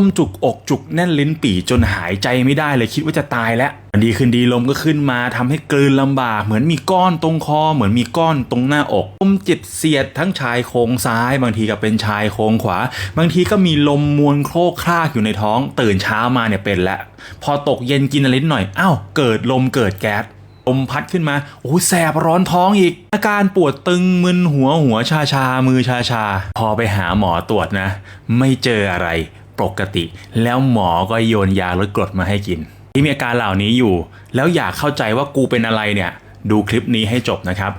ต้มจุกอกจุกแน่นลิ้นปี่จนหายใจไม่ได้เลยคิดว่าจะตายแล้วดีคืนดีลมก็ขึ้นมาทำให้กลืนลำบาก เหมือนมีก้อนตรงคอ เหมือนมีก้อนตรงหน้าอกลมจิตเสียดทั้งชายโครงซ้าย บางทีก็เป็นชายโครงขวา บางทีก็มีลมมวนโครกครากอยู่ในท้อง ตื่นเช้ามาเนี่ยเป็นแล้วพอตกเย็นกินอะไรนิดหน่อยอ้าวเกิดลมเกิดแก๊สลมพัดขึ้นมาโอ้แสบร้อนท้องอีก อาการปวดตึงมึนหัวหัวชาชามือชาชา พอไปหาหมอตรวจนะ ไม่เจออะไร ปกติ แล้วหมอก็โยนยาลดกรดมาให้กิน ที่มีอาการเหล่านี้อยู่ แล้วอยากเข้าใจว่ากูเป็นอะไรเนี่ยดูคลิปนี้ให้จบนะครับ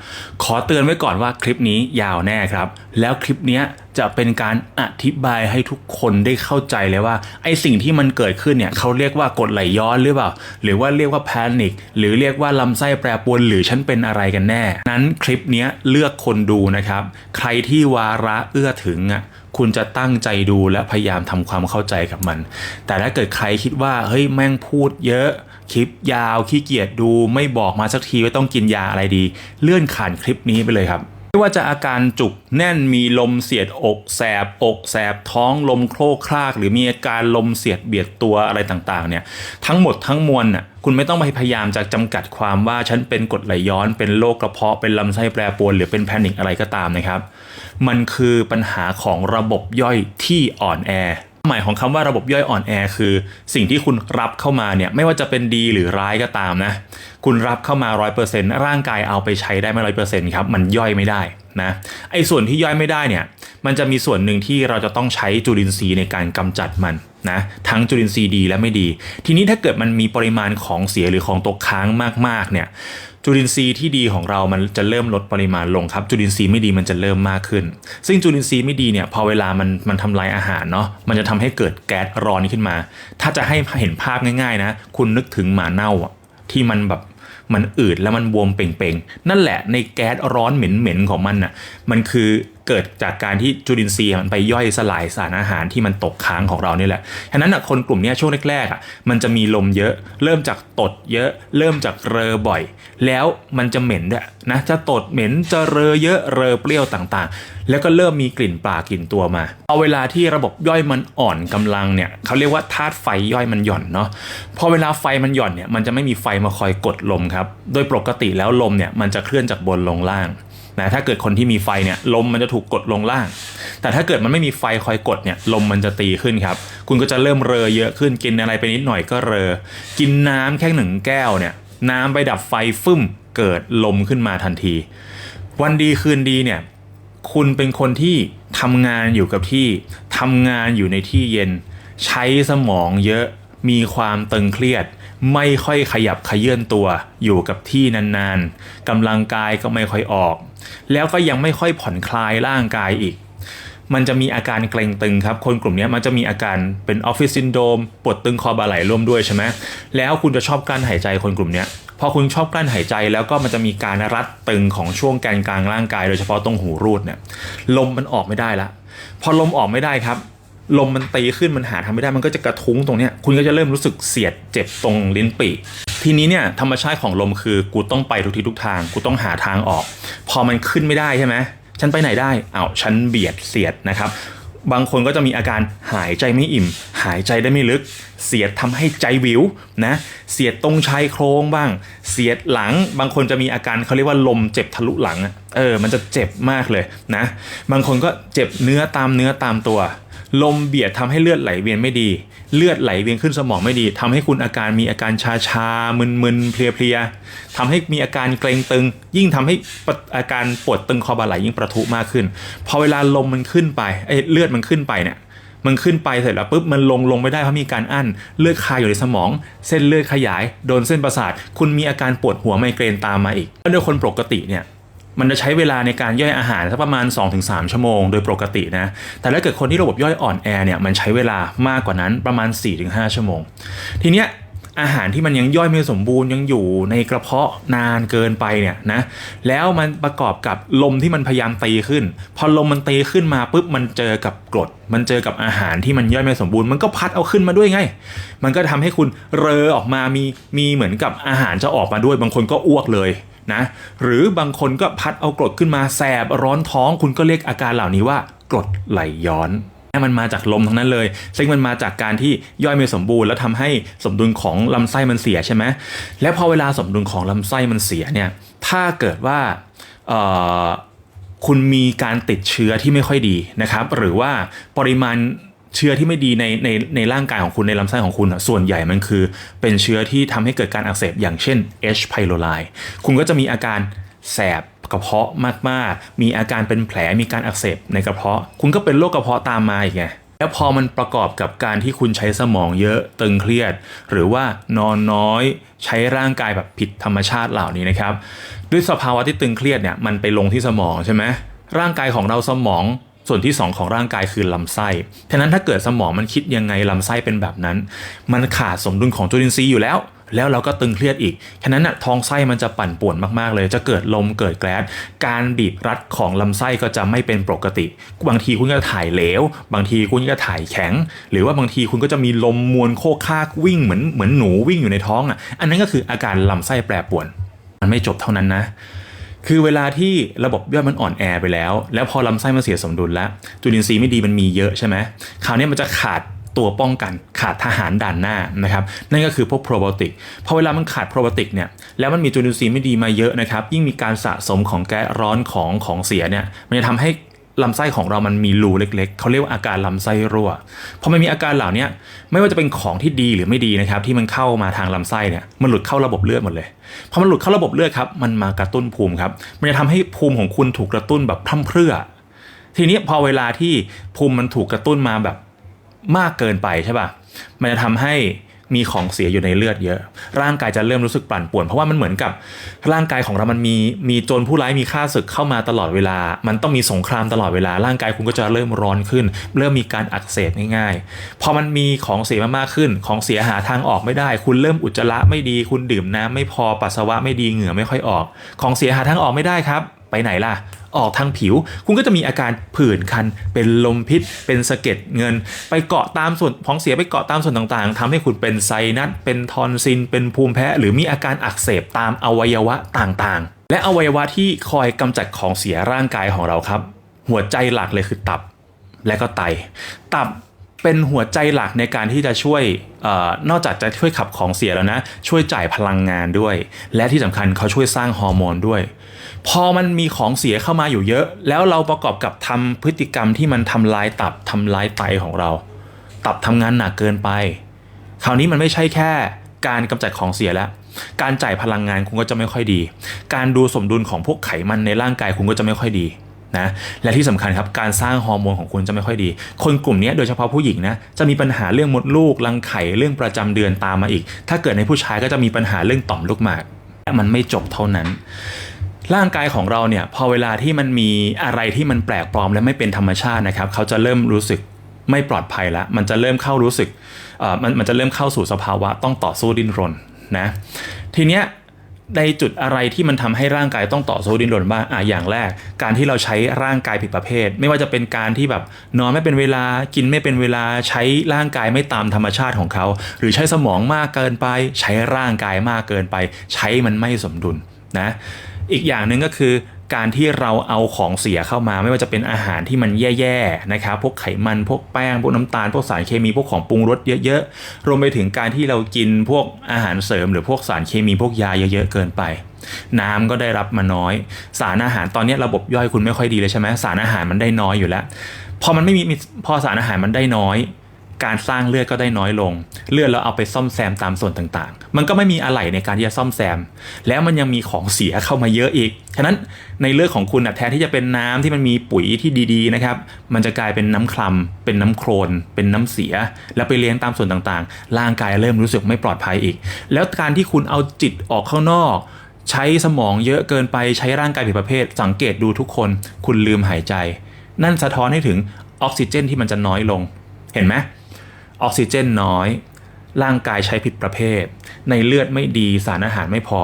ขอเตือนไว้ก่อนว่าคลิปนี้ยาวแน่ครับ แล้วคลิปนี้จะเป็นการอธิบายให้ทุกคนได้เข้าใจเลยว่าไอสิ่งที่มันเกิดขึ้นเนี่ยเขาเรียกว่ากดไหลย้อนหรือเปล่า หรือว่าเรียกว่าแพนิคหรือเรียกว่าลำไส้แปรปรวนหรือฉันเป็นอะไรกันแน่ นั้นคลิปนี้เลือกคนดูนะครับ ใครที่วาระเอื้อถึงอะ คุณจะตั้งใจดูและพยายามทำความเข้าใจกับมัน แต่ถ้าเกิดใครคิดว่าเฮ้ยแม่งพูดเยอะคลิปยาวขี้เกียจดูไม่บอกมาสักทีว่าต้องกินยาอะไรดี เลื่อนผ่านคลิปนี้ไปเลยครับไม่ว่าจะอาการจุกแน่นมีลมเสียดอกแสบอกแสบท้องลมโครกคราก หรือมีอาการลมเสียดเบียดตัวอะไรต่างๆเนี่ยทั้งหมดทั้งมวลน่ะคุณไม่ต้องไปพยายามจะจำกัดความว่าฉันเป็นกรดไหลย้อนเป็นโรคกระเพาะเป็นลำไส้แปรปรวนหรือเป็นแพนิคอะไรก็ตามนะครับ มันคือปัญหาของระบบย่อยที่อ่อนแอหมายของคำว่าระบบย่อยอ่อนแอคือ สิ่งที่คุณรับเข้ามาเนี่ยไม่ว่าจะเป็นดีหรือร้ายก็ตามนะ คุณรับเข้ามา 100%ร่างกายเอาไปใช้ได้ไม่ร้อยเปอร์เซ็นต์ครับมันย่อยไม่ได้นะไอ้ส่วนที่ย่อยไม่ได้เนี่ยมันจะมีส่วนหนึ่งที่เราจะต้องใช้จุลินทรีย์ในการกำจัดมันนะทั้งจุลินทรีย์ดีและไม่ดี ทีนี้ถ้าเกิดมันมีปริมาณของเสียหรือของตกค้างมากๆเนี่ย จุลินทรีย์ที่ดีของเรามันจะเริ่มลดปริมาณลงครับ จุลินทรีย์ไม่ดีมันจะเริ่มมากขึ้น ซึ่งจุลินทรีย์ไม่ดีเนี่ยพอเวลามันมันทำลายอาหารเนาะมันจะทำให้เกิดแก๊สร้อนขึ้นมา ถ้าจะให้เห็นภาพง่ายๆนะ คุณนึกถึงหมาเน่าที่มันแบบมันอืดแล้วมันบวมเป่งๆ นั่นแหละในแก๊สร้อนเหม็นๆของมันน่ะมันคือ เกิดจากการที่จุลินทรีย์มันไปย่อยสลายสารอาหารที่มันตกค้างของเรานี่แหละ ฉะนั้นน่ะคนกลุ่มนี้ช่วงแรกๆอะมันจะมีลมเยอะ เริ่มจากตดเยอะ เริ่มจากเรอบ่อย แล้วมันจะเหม็นด้วยนะจะตดเหม็นจะเรอเยอะเรอเปรี้ยวต่างๆ แล้วก็เริ่มมีกลิ่นปลากลิ่นตัวมา เอาเวลาที่ระบบย่อยมันอ่อนกำลังเนี่ยเขาเรียกว่าธาตุไฟย่อยมันหย่อนเนาะพอเวลาไฟมันหย่อนเนี่ยมันจะไม่มีไฟมาคอยกดลมครับโดยปกติแล้วลมเนี่ยมันจะเคลื่อนจากบนลงล่าง นะถ้าเกิดคนที่มีไฟเนี่ยลมมันจะถูกกดลงล่าง แต่ถ้าเกิดมันไม่มีไฟคอยกดเนี่ยลมมันจะตีขึ้นครับคุณก็จะเริ่มเรอเยอะขึ้นกินอะไรไปนิดหน่อยก็เรอ กินน้ำแค่หนึ่งแก้วเนี่ยน้ำไปดับไฟฟึ่มเกิดลมขึ้นมาทันที วันดีคืนดีเนี่ยคุณเป็นคนที่ทำงานอยู่กับที่ทำงานอยู่ในที่เย็น ใช้สมองเยอะมีความตึงเครียด ไม่ค่อยขยับขยื่นตัวอยู่กับที่นานๆกำลังกายก็ไม่ค่อยออก แล้วก็ยังไม่ค่อยผ่อนคลายร่างกายอีก มันจะมีอาการเกร็งตึงครับ คนกลุ่มนี้มันจะมีอาการเป็นออฟฟิศซินโดมปวดตึงคอบ่าไหล่ร่วมด้วยใช่ไหมแล้วคุณจะชอบกลั้นหายใจคนกลุ่มนี้พอคุณชอบกลั้นหายใจแล้วก็มันจะมีการรัดตึงของช่วงแกนกลางร่างกาย โดยเฉพาะตรงหูรูดเนี่ยลมมันออกไม่ได้ละ พอลมออกไม่ได้ครับ ลมมันตีขึ้นมันหาทำไม่ได้มันก็จะกระทุ้งตรงเนี้ยคุณก็จะเริ่มรู้สึกเสียดเจ็บตรงลิ้นปี่ทีนี้เนี่ยธรรมชาติของลมคือกูต้องไปทุกทิศทุกทาง กูต้องหาทางออก พอมันขึ้นไม่ได้ใช่ไหมฉันไปไหนได้อ้าวฉันเบียดเสียดนะครับ บางคนก็จะมีอาการหายใจไม่อิ่ม หายใจได้ไม่ลึก เสียดทำให้ใจวิวนะเสียดตรงชายโครงบ้าง เสียดหลัง บางคนจะมีอาการเขาเรียกว่าลมเจ็บทะลุหลังเออมันจะเจ็บมากเลยนะ บางคนก็เจ็บเนื้อตามเนื้อตามตัว ลมเบียดทำให้เลือดไหลเวียนไม่ดี เลือดไหลเวียนขึ้นสมองไม่ดีทำให้คุณอาการมีอาการชาชาๆมึนๆเพลียๆทำให้มีอาการเกร็งตึง ยิ่งทำให้อาการปวดตึงคอบ่าไหล่ยิ่งประทุมากขึ้น พอเวลาลมมันขึ้นไปเอ้เลือดมันขึ้นไปเนี่ยมันขึ้นไปเสร็จแล้วปุ๊บมันลงลงไม่ได้เพราะมีการอั้นเลือดคาอยู่ในสมอง เส้นเลือดขยาย โดนเส้นประสาท คุณมีอาการปวดหัวไมเกรนตามมาอีกและโดยคนปกติเนี่ย มันจะใช้เวลาในการย่อยอาหารสักประมาณ 2-3 ชั่วโมง โดยปกตินะ แต่ถ้าเกิดคนที่ระบบย่อยอ่อนแอเนี่ยมันใช้เวลามากกว่านั้นประมาณ 4-5 ชั่วโมง ทีเนี้ยอาหารที่มันยังย่อยไม่สมบูรณ์ยังอยู่ในกระเพาะนานเกินไปเนี่ยนะแล้วมันประกอบกับลมที่มันพยายามตีขึ้น พอลมมันตีขึ้นมาปุ๊บมันเจอกับกรด มันเจอกับอาหารที่มันย่อยไม่สมบูรณ์มันก็พัดเอาขึ้นมาด้วยไง มันก็ทำให้คุณเรอออกมามีมีเหมือนกับอาหารจะออกมาด้วย บางคนก็อ้วกเลย นะหรือบางคนก็พัดเอากรดขึ้นมาแสบร้อนท้องคุณก็เรียกอาการเหล่านี้ว่ากรดไหลย้อนมันมาจากลมทั้งนั้นเลย ซึ่งมันมาจากการที่ย่อยไม่สมบูรณ์แล้วทำให้สมดุลของลำไส้มันเสียใช่ไหมแล้วพอเวลาสมดุลของลำไส้มันเสียเนี่ยถ้าเกิดว่าคุณมีการติดเชื้อที่ไม่ค่อยดีนะครับ หรือว่าปริมาณ เชื้อที่ไม่ดีในในในร่างกายของคุณในลำไส้ของคุณส่วนใหญ่มันคือ เป็นเชื้อที่ทำให้เกิดการอักเสบอย่างเช่น H. pylori คุณก็จะมีอาการแสบกระเพาะมากๆ มีอาการเป็นแผลมีการอักเสบในกระเพาะ คุณก็เป็นโรคกระเพาะตามมาอีกไงแล้วพอมันประกอบกับการที่คุณใช้สมองเยอะตึงเครียด หรือว่านอนน้อยใช้ร่างกายแบบผิดธรรมชาติเหล่านี้นะครับ ด้วยสภาวะที่ตึงเครียดเนี่ยมันไปลงที่สมองใช่ไหมร่างกายของเราสมอง ส่วนที่ 2 ของร่างกายคือลำไส้ฉะนั้นถ้าเกิดสมองมันคิดยังไงลำไส้เป็นแบบนั้น มันขาดสมดุลของจุลินทรีย์อยู่แล้ว แล้วเราก็ตึงเครียดอีก ฉะนั้นน่ะท้องไส้มันจะปั่นป่วนมากๆเลย จะเกิดลมเกิดแก๊ส การบีบรัดของลำไส้ก็จะไม่เป็นปกติ บางทีคุณก็ถ่ายเหลว บางทีคุณก็ถ่ายแข็ง หรือว่าบางทีคุณก็จะมีลมมวลโคกคากวิ่งเหมือนเหมือนหนูวิ่งอยู่ในท้องอะ อันนั้นก็คืออาการลำไส้แปรปรวน มันไม่จบเท่านั้นนะ คือเวลาที่ระบบย่อยมันอ่อนแอไปแล้ว แล้วพอลำไส้มันเสียสมดุลแล้ว จุลินทรีย์ไม่ดีมันมีเยอะใช่ไหมคราวนี้มันจะขาดตัวป้องกันขาดทหารด่านหน้านะครับนั่นก็คือพวกโปรไบโอติกพอเวลามันขาดโปรไบโอติกเนี่ยแล้วมันมีจุลินทรีย์ไม่ดีมาเยอะนะครับยิ่งมีการสะสมของแก๊สร้อนของของเสียเนี่ยมันจะทำให้ ลำไส้ของเรามันมีรูเล็กๆ เขาเรียกว่าอาการลำไส้รั่วพอมันมีอาการเหล่านี้ไม่ว่าจะเป็นของที่ดีหรือไม่ดีนะครับ ที่มันเข้ามาทางลำไส้เนี่ยมันหลุดเข้าระบบเลือดหมดเลยพอมันหลุดเข้าระบบเลือดครับมันมากระตุ้นภูมิครับมันจะทำให้ภูมิของคุณถูกกระตุ้นแบบพร่ำเพรื่อ ทีนี้พอเวลาที่ภูมิมันถูกกระตุ้นมาแบบมากเกินไปใช่ป่ะมันจะทำให้ มีของเสียอยู่ในเลือดเยอะ ร่างกายจะเริ่มรู้สึกปั่นป่วน เพราะว่ามันเหมือนกับร่างกายของเรามันมีมีโจรผู้ร้ายมีฆ่าศึกเข้ามาตลอดเวลา มันต้องมีสงครามตลอดเวลา ร่างกายคุณก็จะเริ่มร้อนขึ้น เริ่มมีการอักเสบง่ายๆ พอมันมีของเสียมากๆขึ้น ของเสียหาทางออกไม่ได้ คุณเริ่มอุจจาระไม่ดี คุณดื่มน้ำไม่พอ ปัสสาวะไม่ดี เหงื่อไม่ค่อยออก ของเสียหาทางออกไม่ได้ครับ ไปไหนล่ะ ออกทางผิว คุณก็จะมีอาการผื่นคัน เป็นลมพิษ เป็นสะเก็ดเงิน ไปเกาะตามส่วนของเสียไปเกาะตามส่วนต่างๆทำให้คุณเป็นไซนัสเป็นทอนซิลเป็นภูมิแพ้ หรือมีอาการอักเสบตามอวัยวะต่างๆ และอวัยวะที่คอยกำจัดของเสียร่างกายของเราครับ หัวใจหลักเลยคือตับและก็ไต ตับเป็นหัวใจหลักในการที่จะช่วยออนอกจากจะช่วยขับของเสียแล้วนะ ช่วยจ่ายพลังงานด้วย และที่สำคัญเขาช่วยสร้างฮอร์โมนด้วย พอมันมีของเสียเข้ามาอยู่เยอะ แล้วเราประกอบกับทำพฤติกรรมที่มันทำลายตับทำลายไตของเรา ตับทำงานหนักเกินไป คราวนี้มันไม่ใช่แค่การกำจัดของเสียแล้ว การจ่ายพลังงานคุณก็จะไม่ค่อยดี การดูสมดุลของพวกไขมันในร่างกายคุณก็จะไม่ค่อยดีนะและที่สำคัญครับการสร้างฮอร์โมนของคุณจะไม่ค่อยดี คนกลุ่มนี้โดยเฉพาะผู้หญิงนะจะมีปัญหาเรื่องมดลูกรังไข่เรื่องประจำเดือนตามมาอีก ถ้าเกิดในผู้ชายก็จะมีปัญหาเรื่องต่อมลูกหมากและมันไม่จบเท่านั้น ร่างกายของเราเนี่ยพอเวลาที่มันมีอะไรที่มันแปลกปลอมและไม่เป็นธรรมชาตินะครับ เขาจะเริ่มรู้สึกไม่ปลอดภัยแล้วมันจะเริ่มเข้ารู้สึกมันมันจะเริ่มเข้าสู่สภาวะต้องต่อสู้ดิ้นรนนะทีเนี้ยในจุดอะไรที่มันทำให้ร่างกายต้องต่อสู้ดิ้นรนบ้างอะอย่างแรก การที่เราใช้ร่างกายผิดประเภท ไม่ว่าจะเป็นการที่แบบนอนไม่เป็นเวลากินไม่เป็นเวลาใช้ร่างกายไม่ตามธรรมชาติของเขา หรือใช้สมองมากเกินไป ใช้ร่างกายมากเกินไป ใช้มันไม่สมดุลนะ อีกอย่างหนึ่งก็คือการที่เราเอาของเสียเข้ามาไม่ว่าจะเป็นอาหารที่มันแย่ๆนะครับพวกไขมันพวกแป้งพวกน้ำตาลพวกสารเคมีพวกของปรุงรสเยอะๆ รวมไปถึงการที่เรากินพวกอาหารเสริม หรือพวกสารเคมีพวกยาเยอะๆเกินไป น้ำก็ได้รับมาน้อย สารอาหารตอนนี้ระบบย่อยคุณไม่ค่อยดีเลยใช่ไหมสารอาหารมันได้น้อยอยู่แล้วพอมันไม่มีพอสารอาหารมันได้น้อย การสร้างเลือดก็ได้น้อยลง เลือดเราเอาไปซ่อมแซมตามส่วนต่างๆ มันก็ไม่มีอะไรในการที่จะซ่อมแซม แล้วมันยังมีของเสียเข้ามาเยอะอีก ฉะนั้นในเลือดของคุณนะแทนที่จะเป็นน้ำที่มันมีปุ๋ยที่ดีๆนะครับ มันจะกลายเป็นน้ำคลำเป็นน้ำโครนเป็นน้ำเสีย แล้วไปเลี้ยงตามส่วนต่างๆ ร่างกายเริ่มรู้สึกไม่ปลอดภัยอีก แล้วการที่คุณเอาจิตออกข้างนอก ใช้สมองเยอะเกินไป ใช้ร่างกายผิดประเภท สังเกตดูทุกคน คุณลืมหายใจ นั่นสะท้อนให้ถึงออกซิเจนที่มันจะน้อยลง เห็นไหม ออกซิเจนน้อย ร่างกายใช้ผิดประเภท ในเลือดไม่ดีสารอาหารไม่พอ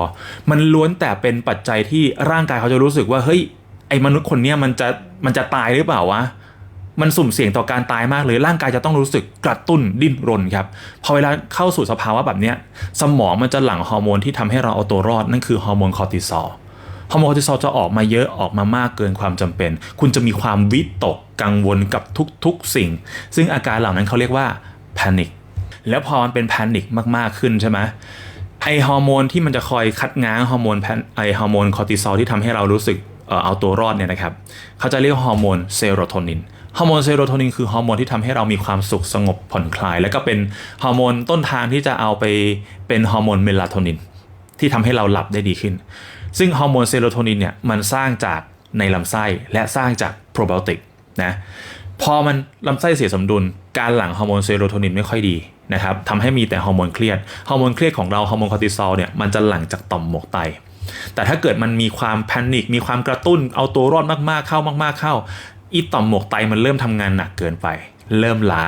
มันล้วนแต่เป็นปัจจัยที่ร่างกายเขาจะรู้สึกว่าเฮ้ยไอ้มนุษย์คนเนี้ยมันจะมันจะตายหรือเปล่าวะมันสุ่มเสี่ยงต่อการตายมากเลยร่างกายจะต้องรู้สึกกระตุ้นดิ้นรนครับพอเวลาเข้าสู่สภาวะแบบเนี้ยสมองมันจะหลั่งฮอร์โมนที่ทำให้เราเอาตัวรอดนั่นคือฮอร์โมนคอร์ติซอลฮอร์โมนคอร์ติซอลจะออกมาเยอะออกมามากเกินความจำเป็น คุณจะมีความวิตกกังวลกับทุกๆสิ่ง ซึ่งอาการเหล่านั้นเขาเรียกว่า แพนิคแล้วพอมันเป็นแพนิคมากๆขึ้นใช่ไหมไอฮอร์โมนที่มันจะคอยคัดง้างฮอร์โมนแพนไอฮอร์โมนคอร์ติซอลที่ทำให้เรารู้สึกเอ่อเอาตัวรอดเนี่ยนะครับเขาจะเรียกฮอร์โมนเซโรโทนินฮอร์โมนเซโรโทนินคือฮอร์โมนที่ทำให้เรามีความสุขสงบผ่อนคลาย แล้วก็เป็นฮอร์โมนต้นทางที่จะเอาไปเป็นฮอร์โมนเมลาโทนินที่ทำให้เราหลับได้ดีขึ้น ซึ่งฮอร์โมนเซโรโทนินเนี่ยมันสร้างจากในลำไส้และสร้างจากโปรไบโอติกนะ พอมันลำไส้เสียสมดุล การหลั่งฮอร์โมนเซโรโทนินไม่ค่อยดีนะครับทำให้มีแต่ฮอร์โมนเครียด ฮอร์โมนเครียดของเราฮอร์โมนคอร์ติซอลเนี่ยมันจะหลั่งจากต่อมหมวกไต แต่ถ้าเกิดมันมีความแพนิค มีความกระตุ้น เอาตัวรอดมากๆเข้ามาก ๆเข้า อีต่อมหมวกไตมันเริ่มทำงานหนักเกินไป เริ่มล้า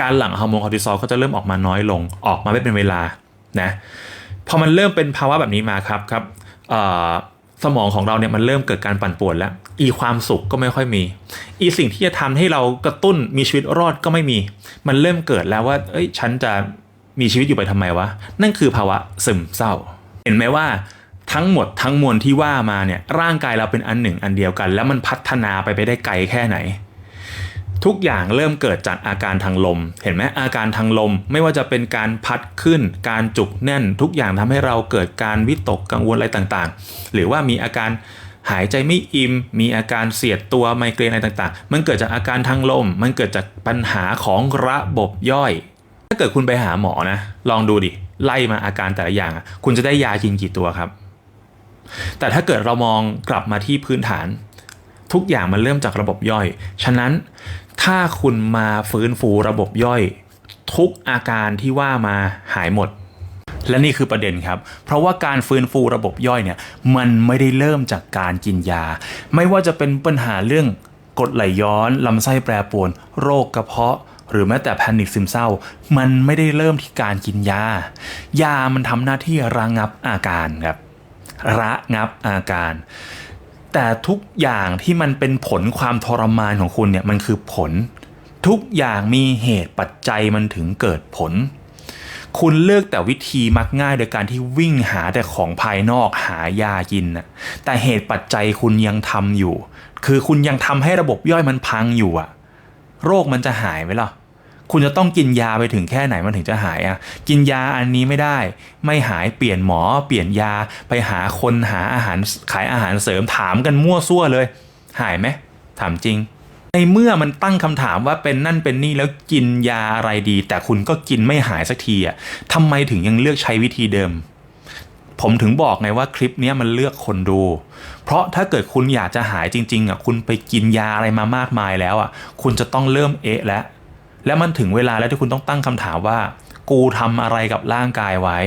การหลั่งฮอร์โมนคอร์ติซอลก็จะเริ่มออกมาน้อยลง ออกมาไม่เป็นเวลา นะ พอมันเริ่มเป็นภาวะแบบนี้มาครับครับสมองของเราเนี่ยมันเริ่มเกิดการปั่นป่วนแล้ว อีความสุขก็ไม่ค่อยมี อีสิ่งที่จะทำให้เรากระตุ้นมีชีวิตรอดก็ไม่มี มันเริ่มเกิดแล้วว่า เอ้ย ฉันจะมีชีวิตอยู่ไปทำไมวะ นั่นคือภาวะซึมเศร้า เห็นไหมว่าทั้งหมดทั้งมวลที่ว่ามาเนี่ยร่างกายเราเป็นอันหนึ่งอันเดียวกัน แล้วมันพัฒนาไปไปได้ไกลแค่ไหน ทุกอย่างเริ่มเกิดจากอาการทางลม เห็นไหมอาการทางลม ไม่ว่าจะเป็นการพัดขึ้น การจุกแน่น ทุกอย่างทำให้เราเกิดการวิตกกังวลอะไรต่างๆ หรือว่ามีอาการ หายใจไม่อิ่มมีอาการเสียดตัวไมเกรนอะไรต่างๆ มันเกิดจากอาการทางลม มันเกิดจากปัญหาของระบบย่อย ถ้าเกิดคุณไปหาหมอนะ ลองดูดิ ไล่มาอาการแต่ละอย่าง คุณจะได้ยากินกี่ตัวครับ แต่ถ้าเกิดเรามองกลับมาที่พื้นฐาน ทุกอย่างมันเริ่มจากระบบย่อย ฉะนั้นถ้าคุณมาฟื้นฟูระบบย่อย ทุกอาการที่ว่ามาหายหมด และนี่คือประเด็นครับ เพราะว่าการฟื้นฟูระบบย่อยเนี่ยมันไม่ได้เริ่มจากการกินยา ไม่ว่าจะเป็นปัญหาเรื่องกรดไหลย้อน ลำไส้แปรปรวน โรคกระเพาะ หรือแม้แต่แพนิคซึมเศร้า มันไม่ได้เริ่มที่การกินยา ยามันทำหน้าที่ระงับอาการครับระงับอาการ แต่ทุกอย่างที่มันเป็นผลความทรมานของคุณเนี่ยมันคือผล ทุกอย่างมีเหตุปัจจัยมันถึงเกิดผล คุณเลือกแต่วิธีมักง่ายโดยการที่วิ่งหาแต่ของภายนอกหายากินนะแต่เหตุปัจจัยคุณยังทำอยู่ คือคุณยังทำให้ระบบย่อยมันพังอยู่อะโรคมันจะหายไหมล่ะคุณจะต้องกินยาไปถึงแค่ไหนมันถึงจะหายอะกินยาอันนี้ไม่ได้ ไม่หายเปลี่ยนหมอ เปลี่ยนยาไปหาคนหาอาหารขายอาหารเสริมถามกันมั่วซั่วเลย หายไหมถามจริง ในเมื่อมันตั้งคำถามว่าเป็นนั่นเป็นนี่แล้วกินยาอะไรดี แต่คุณก็กินไม่หายสักทีอะทำไมถึงยังเลือกใช้วิธีเดิม ผมถึงบอกไงว่าคลิปนี้มันเลือกคนดู เพราะถ้าเกิดคุณอยากจะหายจริง ๆอะคุณไปกินยาอะไรมามากมายแล้วอะคุณจะต้องเริ่มเอะแล้ว แล้วมันถึงเวลาแล้วที่คุณต้องตั้งคำถามว่า กูทำอะไรกับร่างกายไว้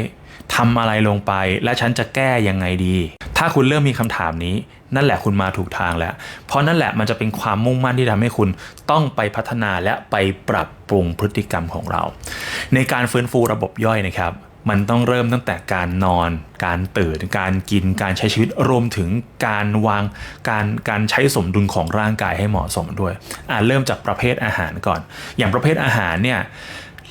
ทำอะไรลงไป และฉันจะแก้ยังไงดี ถ้าคุณเริ่มมีคำถามนี้ นั่นแหละคุณมาถูกทางแล้ว เพราะนั่นแหละมันจะเป็นความมุ่งมั่นที่ทำให้คุณต้องไปพัฒนาและไปปรับปรุงพฤติกรรมของเรา ในการฟื้นฟูระบบย่อยนะครับมันต้องเริ่มตั้งแต่การนอน การตื่น การกิน การใช้ชีวิต รวมถึงการวาง การ การใช้สมดุลของร่างกายให้เหมาะสมด้วย อ่าเริ่มจากประเภทอาหารก่อน อย่างประเภทอาหารเนี่ย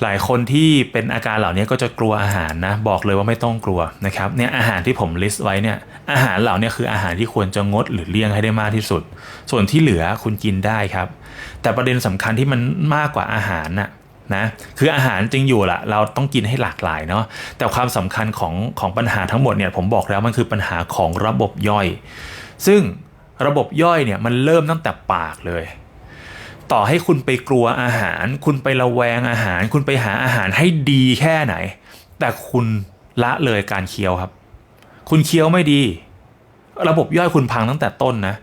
หลายคนที่เป็นอาการเหล่านี้ก็จะกลัวอาหารนะ บอกเลยว่าไม่ต้องกลัวนะครับเนี่ยอาหารที่ผมลิสต์ไว้เนี่ยอาหารเหล่านี้คืออาหารที่ควรจะงดหรือเลี่ยงให้ได้มากที่สุด ส่วนที่เหลือคุณกินได้ครับ แต่ประเด็นสำคัญที่มันมากกว่าอาหารน่ะนะคืออาหารจริงอยู่ละเราต้องกินให้หลากหลายเนาะแต่ความสำคัญของของปัญหาทั้งหมดเนี่ยผมบอกแล้วมันคือปัญหาของระบบย่อย ซึ่งระบบย่อยเนี่ยมันเริ่มตั้งแต่ปากเลย ต่อให้คุณไปกลัวอาหาร คุณไประแวงอาหาร คุณไปหาอาหารให้ดีแค่ไหน แต่คุณละเลยการเคี้ยวครับ คุณเคี้ยวไม่ดี ระบบย่อยคุณพังตั้งแต่ต้นนะ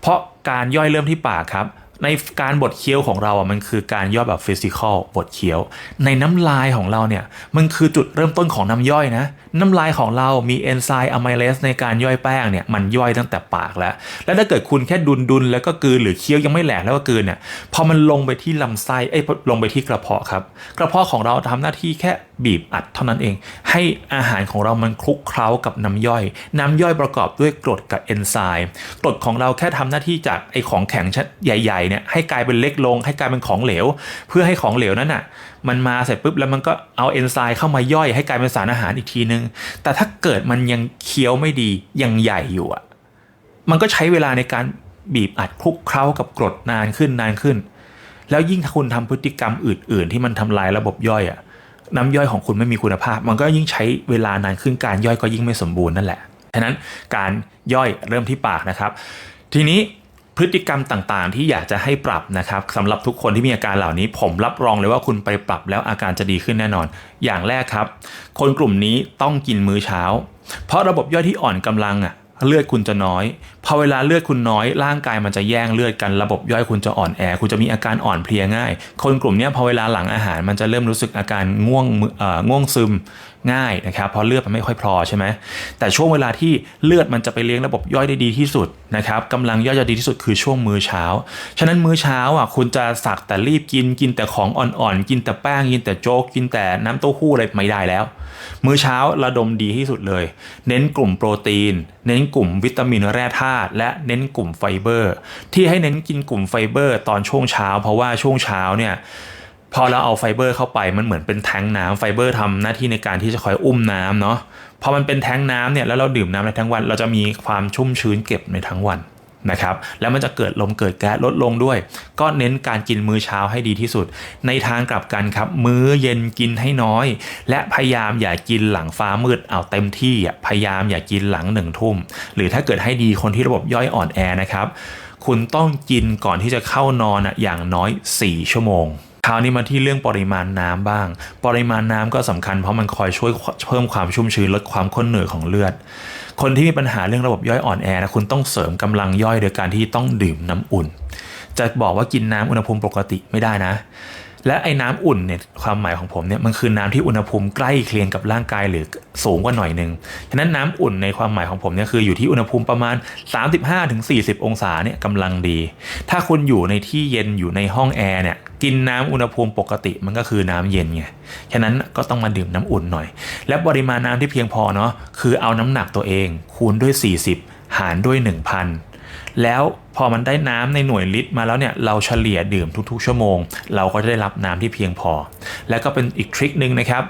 เพราะการย่อยเริ่มที่ปากครับ ในการบดเคี้ยวของเราอะมันคือการย่อยแบบฟิสิกอลบดเคี้ยว ในน้ำลายของเราเนี่ยมันคือจุดเริ่มต้นของน้ำย่อยนะ น้ำลายของเรามีเอนไซม์อะไมเลสในการย่อยแป้งเนี่ยมันย่อยตั้งแต่ปากแล้ว แล้วถ้าเกิดคุณแค่ดุนดุนแล้วก็กลืนหรือเคี้ยวยังไม่แหลกแล้วก็กลืนเนี่ยพอมันลงไปที่ลำไส้เอ้ยลงไปที่กระเพาะครับ กระเพาะของเราทำหน้าที่แค่ บีบอัดเท่านั้นเอง ให้อาหารของเรามันคลุกเคล้ากับน้ำย่อย น้ำย่อยประกอบด้วยกรดกับเอนไซม์กรดของเราแค่ทำหน้าที่จากไอของแข็งใหญ่ๆเนี่ยให้กลายเป็นเล็กลง ให้กลายเป็นของเหลว เพื่อให้ของเหลวนั้นน่ะมันมาเสร็จปุ๊บแล้วมันก็เอาเอนไซม์เข้ามาย่อยให้กลายเป็นสารอาหารอีกทีนึง แต่ถ้าเกิดมันยังเคี้ยวไม่ดียังใหญ่อยู่อะมันก็ใช้เวลาในการบีบอัดคลุกเคล้ากับกรดนานขึ้นนานขึ้น แล้วยิ่งถ้าคุณทำพฤติกรรมอื่น ๆ ที่มันทำลายระบบย่อยอะ น้ำย่อยของคุณไม่มีคุณภาพ มันก็ยิ่งใช้เวลานานขึ้นการย่อยก็ยิ่งไม่สมบูรณ์นั่นแหละฉะนั้นการย่อยเริ่มที่ปากนะครับ ทีนี้พฤติกรรมต่างๆ ที่อยากจะให้ปรับนะครับสำหรับทุกคนที่มีอาการเหล่านี้ ผมรับรองเลยว่าคุณไปปรับแล้วอาการจะดีขึ้นแน่นอน อย่างแรกครับ คนกลุ่มนี้ต้องกินมื้อเช้า เพราะระบบย่อยที่อ่อนกำลังอะ เลือดคุณจะน้อย พอเวลาเลือดคุณน้อย ร่างกายมันจะแย่งเลือดกันระบบย่อยคุณจะอ่อนแอ คุณจะมีอาการอ่อนเพลียง่าย คนกลุ่มนี้พอเวลาหลังอาหารมันจะเริ่มรู้สึกอาการง่วงง่วงซึม ง่ายนะครับเพราะเลือดมันไม่ค่อยพอใช่ไหมแต่ช่วงเวลาที่เลือดมันจะไปเลี้ยงระบบย่อยได้ดีที่สุดนะครับกำลังย่อยจะดีที่สุดคือช่วงมื้อเช้า ฉะนั้นมื้อเช้าอะคุณจะสักแต่รีบกินกินแต่ของอ่อนๆ กินแต่แป้งกินแต่โจ๊กกินแต่น้ำเต้าหู้อะไรไม่ได้แล้ว มื้อเช้าระดมดีที่สุดเลย เน้นกลุ่มโปรตีน เน้นกลุ่มวิตามินแร่ธาตุและเน้นกลุ่มไฟเบอร์ ที่ให้เน้นกินกลุ่มไฟเบอร์ ตอนช่วงเช้า เพราะว่าช่วงเช้าเนี่ย พอเราเอาไฟเบอร์เข้าไปมันเหมือนเป็นแทงน้ำไฟเบอร์ทำหน้าที่ในการที่จะคอยอุ้มน้ำเนาะพอมันเป็นแทงน้ำเนี่ยแล้วเราดื่มน้ำในทั้งวัน เราจะมีความชุ่มชื้นเก็บในทั้งวันนะครับแล้วมันจะเกิดลมเกิดแก๊สลดลงด้วย ก็เน้นการกินมื้อเช้าให้ดีที่สุด ในทางกลับกันครับ มื้อเย็นกินให้น้อย และพยายามอย่ากินหลังฟ้ามืดเอาเต็มที่อะพยายามอย่ากินหลังหนึ่งทุ่ม หรือถ้าเกิดให้ดีคนที่ระบบย่อยอ่อนแอนะครับ คุณต้องกินก่อนที่จะเข้านอนอะอย่างน้อย 4 ชั่วโมง คราวนี้มาที่เรื่องปริมาณน้ำบ้าง ปริมาณน้ำก็สำคัญเพราะมันคอยช่วยเพิ่มความชุ่มชื้นลดความข้นเหนื่อยของเลือด คนที่มีปัญหาเรื่องระบบย่อยอ่อนแอนะคุณต้องเสริมกำลังย่อยโดยการที่ต้องดื่มน้ำอุ่น จะบอกว่ากินน้ำอุณหภูมิปกติไม่ได้นะ และไอ้น้ำอุ่นเนี่ยความหมายของผมเนี่ยมันคือน้ำที่อุณหภูมิใกล้เคียงกับร่างกายหรือสูงกว่าหน่อยหนึงฉะนั้นน้ำอุ่นในความหมายของผมเนี่ยคืออยู่ที่อุณหภูมิประมาณ 35-40 องศาเนี่ยกำลังดี ถ้าคุณอยู่ในที่เย็นอยู่ในห้องแอร์เนี่ยกินน้ำอุณหภูมิปกติมันก็คือน้ำเย็นไง ฉะนั้นก็ต้องมาดื่มน้ำอุ่นหน่อย และปริมาณน้ำที่เพียงพอเนาะคือเอาน้ำหนักตัวเอง คูณด้วย 40 หารด้วย 1,000 แล้วพอมันได้น้ำในหน่วยลิตรมาแล้วเนี่ยเราเฉลี่ยดื่มทุกๆ ชั่วโมง เราก็จะได้รับน้ำที่เพียงพอ แล้วก็เป็นอีกทริคนึงนะครับ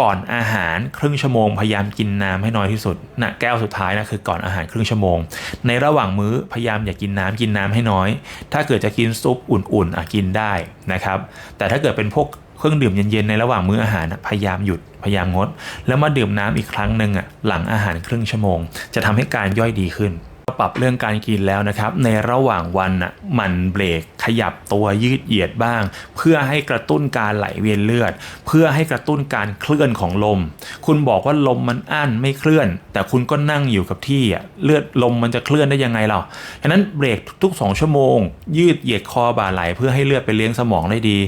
ก่อนอาหารครึ่งชั่วโมงพยายามกินน้ำให้น้อยที่สุดนะแก้วสุดท้ายนะคือก่อนอาหารครึ่งชั่วโมง ในระหว่างมื้อพยายามอย่ากกินน้ำกินน้ำให้น้อย ถ้าเกิดจะกินซุปอุ่นๆอะกินได้นะครับ แต่ถ้าเกิดเป็นพวกเครื่องดื่มเย็นๆในระหว่างมื้ออาหารพยายามหยุดพยายามงด แล้วมาดื่มน้ำอีกครั้งหนึ่งอะหลังอาหารครึ่งชั่วโมง จะทำให้การย่อยดีขึ้น ปรับเรื่องการกินแล้วนะครับ ในระหว่างวันน่ะมันเบรกขยับตัวยืดเหยียดบ้าง เพื่อให้กระตุ้นการไหลเวียนเลือด เพื่อให้กระตุ้นการเคลื่อนของลม คุณบอกว่าลมมันอั้นไม่เคลื่อน แต่คุณก็นั่งอยู่กับที่อะเลือดลมมันจะเคลื่อนได้ยังไงเราฉะนั้นเบรกทุกๆ 2 ชั่วโมง ยืดเหยียดคอบ่าไหล เพื่อให้เลือดไปเลี้ยงสมองได้ดี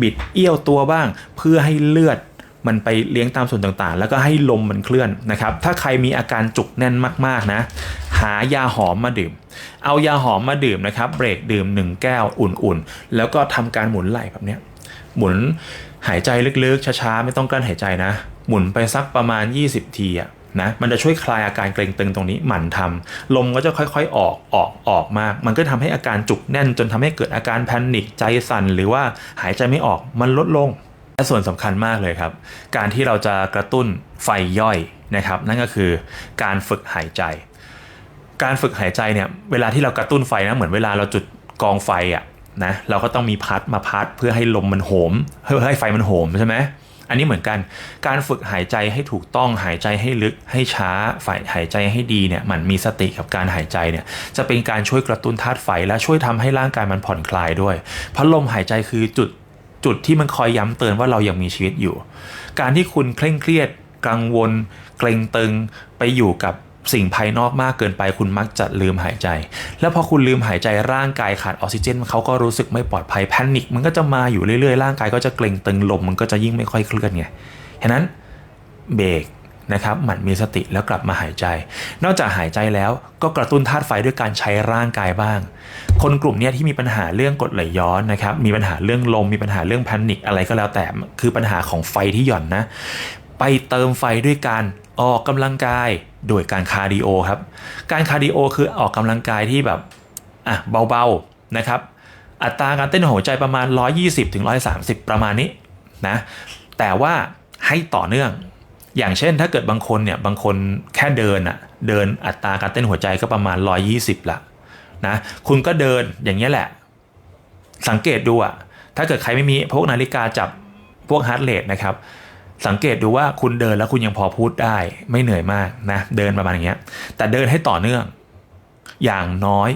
บิดเอี้ยวตัวบ้าง เพื่อให้เลือด มันไปเลี้ยงตามส่วนต่างๆ แล้วก็ให้ลมมันเคลื่อนนะครับ ถ้าใครมีอาการจุกแน่นมากๆนะ หายาหอมมาดื่ม เอายาหอมมาดื่มนะครับ เบรกดื่ม 1 แก้วอุ่นๆ แล้วก็ทำการหมุนไหล่แบบเนี้ยหมุนหายใจลึกๆช้าๆไม่ต้องกลั้นหายใจนะ หมุนไปสักประมาณ 20 ทีอะนะมันจะช่วยคลายอาการเกร็งตึงตรงนี้หมั่นทำลมก็จะค่อยๆออกออกออกมาก มันก็ทำให้อาการจุกแน่นจนทำให้เกิดอาการแพนิคใจสั่นหรือว่าหายใจไม่ออกมันลดลง และส่วนสำคัญมากเลยครับ การที่เราจะกระตุ้นไฟย่อยนะครับ นั่นก็คือการฝึกหายใจ การฝึกหายใจเนี่ยเวลาที่เรากระตุ้นไฟนะเหมือนเวลาเราจุดกองไฟอะนะเราก็ต้องมีพัดมาพัดเพื่อให้ลมมันโหมเพื่อให้ไฟมันโหมใช่ไหมอันนี้เหมือนกันการฝึกหายใจให้ถูกต้องหายใจให้ลึกให้ช้าฝ่ายหายใจให้ดีเนี่ยมันมีสติกับการหายใจเนี่ยจะเป็นการช่วยกระตุ้นธาตุไฟและช่วยทำให้ร่างกายมันผ่อนคลายด้วยเพราะลมหายใจคือจุด จุดที่มันคอยย้ำเตือนว่าเรายังมีชีวิตอยู่ การที่คุณเคร่งเครียด กังวล เกรงตึงไปอยู่กับสิ่งภายนอกมากเกินไปคุณมักจะลืมหายใจ แล้วพอคุณลืมหายใจร่างกายขาดออกซิเจนเขาก็รู้สึกไม่ปลอดภัยแพนิคมันก็จะมาอยู่เรื่อยๆร่างกายก็จะเกร็งตึงลมมันก็จะยิ่งไม่ค่อยเคลื่อนไงฉะนั้นเบรก นะครับหมั่นมีสติแล้วกลับมาหายใจ นอกจากหายใจแล้วก็กระตุ้นธาตุไฟด้วยการใช้ร่างกายบ้าง คนกลุ่มนี้ที่มีปัญหาเรื่องกดไหลย้อนนะครับมีปัญหาเรื่องลมมีปัญหาเรื่องแพนิคอะไรก็แล้วแต่คือปัญหาของไฟที่หย่อนนะ ไปเติมไฟด้วยการออกกำลังกายโดยการคาร์ดิโอครับการคาร์ดิโอคือออกกำลังกายที่แบบอะเบาๆนะครับอัตราการเต้นหัวใจประมาณ 120ถึง130 ประมาณนี้นะแต่ว่าให้ต่อเนื่อง อย่างเช่นถ้าเกิดบางคนเนี่ยบางคนแค่เดินอะเดินอัตราการเต้นหัวใจก็ประมาณ 120ละนะคุณก็เดินอย่างนี้ยแหละ สังเกตดูอะถ้าเกิดใครไม่มีพวกนาฬิกาจับพวกฮาร์ดเรทนะครับสังเกตดูว่าคุณเดินแล้วคุณยังพอพูดได้ไม่เหนื่อยมากนะเดินประมาณอย่างเงี้ยแต่เดินให้ต่อเนื่อง อย่างน้อย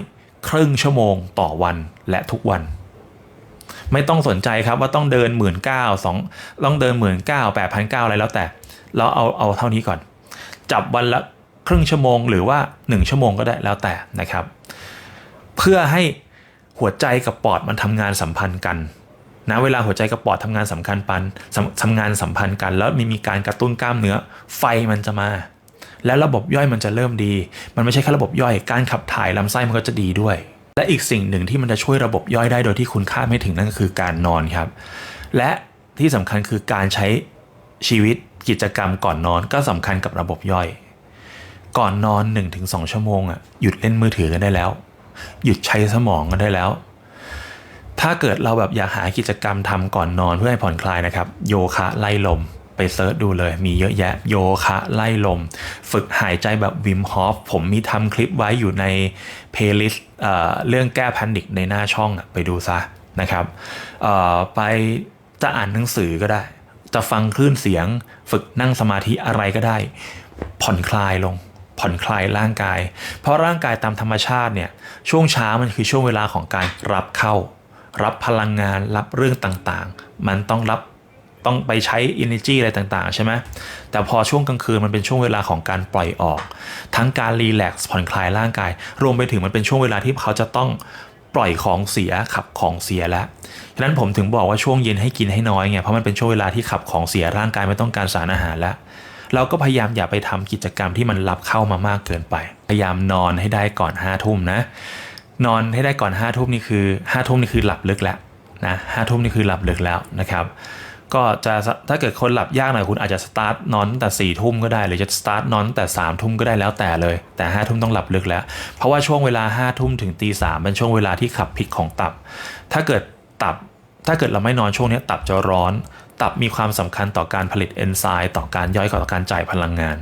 ครึ่งชั่วโมงต่อวันและทุกวัน ไม่ต้องสนใจครับว่าต้องเดินหมื่นเก้าสองต้องเดินหมื่นเก้าแปดพันเก้าอะไรแล้วแต่ เราเอาเอาเท่านี้ก่อน จับวันละครึ่งชั่วโมงหรือว่า 1 ชั่วโมงก็ได้แล้วแต่นะครับ เพื่อให้หัวใจกับปอดมันทำงานสัมพันธ์กันนะเวลาหัวใจกับปอดทำงานสำคัญปันทำทำงานสัมพันธ์กัน แล้วมีมีการกระตุ้นกล้ามเนื้อไฟมันจะมา แล้วระบบย่อยมันจะเริ่มดี มันไม่ใช่แค่ระบบย่อยการขับถ่ายลำไส้มันก็จะดีด้วย และอีกสิ่งหนึ่งที่มันจะช่วยระบบย่อยได้โดยที่คุณคาดไม่ถึงนั่นก็คือการนอนครับ และที่สำคัญคือการใช้ชีวิต กิจกรรมก่อนนอนก็สำคัญกับระบบย่อย ก่อนนอน 1-2 ชั่วโมงอะหยุดเล่นมือถือกันได้แล้ว หยุดใช้สมองกันได้แล้ว ถ้าเกิดเราแบบอยากหากิจกรรมทำก่อนนอนเพื่อให้ผ่อนคลายนะครับ โยคะไล่ลมไปเซิร์ชดูเลยมีเยอะแยะโยคะไล่ลม ฝึกหายใจแบบวิมฮอฟผมมีทำคลิปไว้อยู่ในเพลย์ลิสต์เรื่องแก้แพนิคในหน้าช่องอะไปดูซะนะครับไปจะอ่านหนังสือก็ได้ จะฟังคลื่นเสียง ฝึกนั่งสมาธิอะไรก็ได้ ผ่อนคลายลง ผ่อนคลายร่างกาย เพราะร่างกายตามธรรมชาติเนี่ยช่วงเช้ามันคือช่วงเวลาของการรับเข้า รับพลังงานรับเรื่องต่างๆ มันต้องรับต้องไปใช้ energy อะไรต่างๆ ใช่ไหม แต่พอช่วงกลางคืนมันเป็นช่วงเวลาของการปล่อยออก ทั้งการรีแลกซ์ผ่อนคลายร่างกาย รวมไปถึงมันเป็นช่วงเวลาที่เขาจะต้อง ปล่อยของเสียขับของเสียแล้วฉะนั้นผมถึงบอกว่าช่วงเย็นให้กินให้น้อยไงเพราะมันเป็นช่วงเวลาที่ขับของเสียร่างกายไม่ต้องการสารอาหารแล้วเราก็พยายามอย่าไปทำกิจกรรมที่มันรับเข้ามามากเกินไป พยายามนอนให้ได้ก่อนห้าทุ่มนะ นอนให้ได้ก่อนห้าทุ่มนี่คือห้าทุ่มนี่คือหลับลึกแล้วนะห้าทุ่มนี่คือหลับลึกแล้วนะครับ ก็จะถ้าเกิดคนหลับยากหน่อยคุณอาจจะสตาร์ทนอนตั้งแต่สี่ทุ่มก็ได้ หรือจะสตาร์ทนอนตั้งแต่สามทุ่มก็ได้แล้วแต่เลย แต่ห้าทุ่มต้องหลับลึกแล้ว เพราะว่าช่วงเวลาห้าทุ่มถึงตีสามเป็นช่วงเวลาที่ขับพิษของตับ ถ้าเกิดตับ ถ้าเกิดเราไม่นอนช่วงนี้ตับจะร้อน ตับมีความสำคัญต่อการผลิตเอนไซม์ต่อการย่อยต่อการจ่ายพลังงาน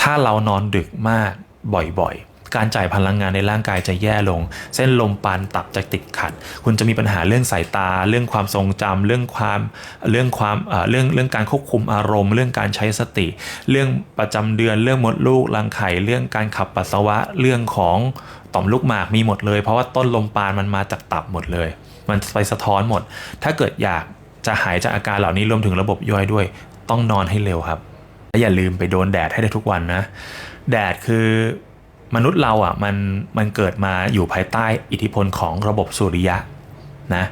ถ้าเรานอนดึกมากบ่อยๆ การจ่ายพลังงานในร่างกายจะแย่ลง เส้นลมปานตับจะติดขัด คุณจะมีปัญหาเรื่องสายตา เรื่องความทรงจำเรื่องความเรื่องความเรื่องเรื่องการควบคุมอารมณ์ เรื่องการใช้สติ เรื่องประจำเดือน เรื่องมดลูกรังไข่เรื่องการขับปัสสาวะเรื่องของต่อมลูกหมากมีหมดเลย เพราะว่าต้นลมปานมันมาจากตับหมดเลย มันไปสะท้อนหมด ถ้าเกิดอยากจะหายจากอาการเหล่านี้รวมถึงระบบย่อยด้วย ต้องนอนให้เร็วครับและอย่าลืมไปโดนแดดให้ได้ทุกวันนะ แดดคือ มนุษย์เราอะมันมันเกิดมาอยู่ภายใต้อิทธิพลของระบบสุริยะนะ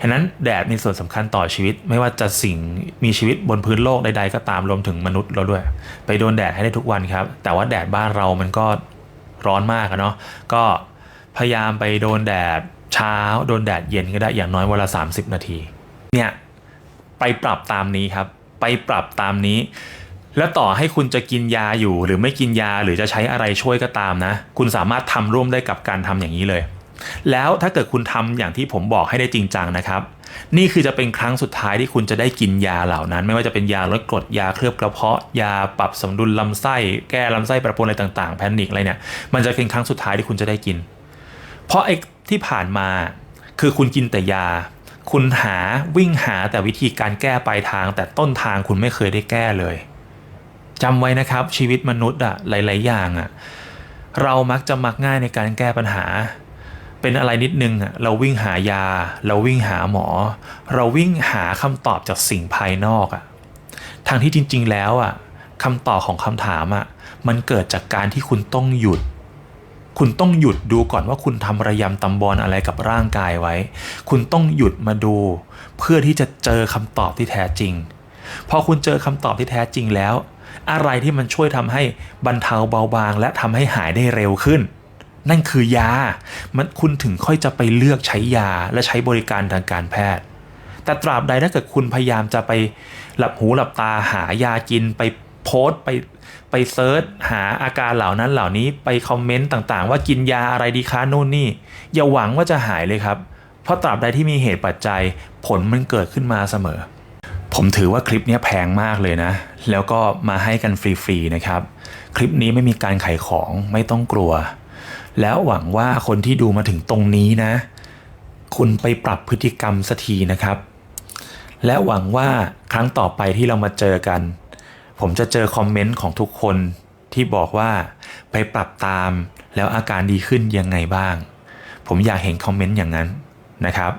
ฉะนั้นแดดมีส่วนสำคัญต่อชีวิต ไม่ว่าจะสิ่งมีชีวิตบนพื้นโลกใดๆก็ตามรวมถึงมนุษย์เราด้วย ไปโดนแดดให้ได้ทุกวันครับ แต่ว่าแดดบ้านเรามันก็ร้อนมากอะเนาะก็พยายามไปโดนแดดเช้า โดนแดดเย็นก็ได้อย่างน้อยวันละ 30 นาที เนี่ย ไปปรับตามนี้ครับ ไปปรับตามนี้ แล้วต่อให้คุณจะกินยาอยู่ หรือไม่กินยาหรือจะใช้อะไรช่วยก็ตามนะ คุณสามารถทำร่วมได้กับการทำอย่างนี้เลย แล้วถ้าเกิดคุณทำอย่างที่ผมบอกให้ได้จริงจังนะครับ นี่คือจะเป็นครั้งสุดท้ายที่คุณจะได้กินยาเหล่านั้น ไม่ว่าจะเป็นยาลดกรดยาเคลือบกระเพาะ ยาปรับสมดุลลำไส้ แก้ลำไส้ประปรนอะไรต่างๆ แพนิคอะไรเนี่ยมันจะเป็นครั้งสุดท้ายที่คุณจะได้กิน เพราะไอ้ที่ผ่านมาคือคุณกินแต่ยาคุณหาวิ่งหาแต่วิธีการแก้ปลายทาง แต่ต้นทางคุณไม่เคยได้แก้เลย จำไว้นะครับ ชีวิตมนุษย์อะหลาย ๆ อย่างอะเรามักจะมักง่ายในการแก้ปัญหา เป็นอะไรนิดนึงอะเราวิ่งหายา เราวิ่งหาหมอ เราวิ่งหาคำตอบจากสิ่งภายนอกอะทางที่จริง ๆ แล้วอะคำตอบของคำถามอะมันเกิดจากการที่คุณต้องหยุด คุณต้องหยุดดูก่อนว่าคุณทำระยำตำบอลอะไรกับร่างกายไว้ คุณต้องหยุดมาดู เพื่อที่จะเจอคำตอบที่แท้จริง พอคุณเจอคำตอบที่แท้จริงแล้ว อะไรที่มันช่วยทำให้บรรเทาเบาบาง และทำให้หายได้เร็วขึ้น นั่นคือยา มันคุณถึงค่อยจะไปเลือกใช้ยาและใช้บริการทางการแพทย์ แต่ตราบใดถ้าเกิดคุณพยายามจะไปหลับหูหลับตาหายากินไปโพสต์ไปไปเซิร์ชหาอาการเหล่านั้นเหล่านี้ไปคอมเมนต์ต่างๆ ว่ากินยาอะไรดีคะนู่นนี่ อย่าหวังว่าจะหายเลยครับ เพราะตราบใดที่มีเหตุปัจจัยผลมันเกิดขึ้นมาเสมอ ผมถือว่าคลิปนี้แพงมากเลยนะ แล้วก็มาให้กันฟรีๆนะครับ คลิปนี้ไม่มีการขายของไม่ต้องกลัว แล้วหวังว่าคนที่ดูมาถึงตรงนี้นะ คุณไปปรับพฤติกรรมสักทีนะครับ และหวังว่าครั้งต่อไปที่เรามาเจอกัน ผมจะเจอคอมเมนต์ของทุกคนที่บอกว่าไปปรับตามแล้วอาการดีขึ้นยังไงบ้าง ผมอยากเห็นคอมเมนต์อย่างนั้นนะครับ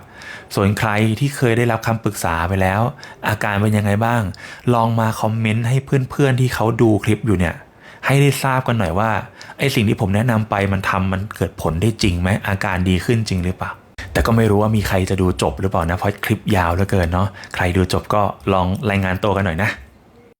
ส่วนใครที่เคยได้รับคำปรึกษาไปแล้ว อาการเป็นยังไงบ้าง ลองมาคอมเมนต์ให้เพื่อนๆที่เขาดูคลิปอยู่เนี่ย ให้ได้ทราบกันหน่อยว่าไอสิ่งที่ผมแนะนำไปมันทำมันเกิดผลได้จริงไหมอาการดีขึ้นจริงหรือเปล่าแต่ก็ไม่รู้ว่ามีใครจะดูจบหรือเปล่านะเพราะคลิปยาวเหลือเกินเนาะใครดูจบก็ลองรายงานตัวกันหน่อยนะ